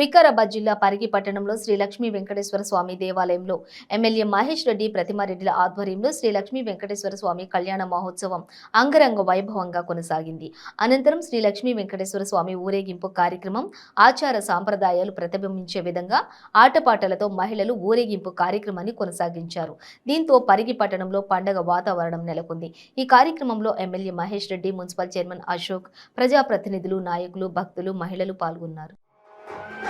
వికారాబాద్ జిల్లా పరిగి పట్టణంలో శ్రీ లక్ష్మీ వెంకటేశ్వర స్వామి దేవాలయంలో ఎమ్మెల్యే మహేష్ రెడ్డి ప్రతిమారెడ్డిల ఆధ్వర్యంలో శ్రీ లక్ష్మీ వెంకటేశ్వర స్వామి కళ్యాణ మహోత్సవం అంగరంగ వైభవంగా కొనసాగింది. అనంతరం శ్రీ లక్ష్మీ వెంకటేశ్వర స్వామి ఊరేగింపు కార్యక్రమం ఆచార సాంప్రదాయాలు ప్రతిబింబించే విధంగా ఆటపాటలతో మహిళలు ఊరేగింపు కార్యక్రమాన్ని కొనసాగించారు. దీంతో పరిగి పట్టణంలో పండగ వాతావరణం నెలకొంది. ఈ కార్యక్రమంలో MLA Mahesh Reddy municipal chairman Ashok ప్రజాప్రతినిధులు నాయకులు భక్తులు మహిళలు పాల్గొన్నారు.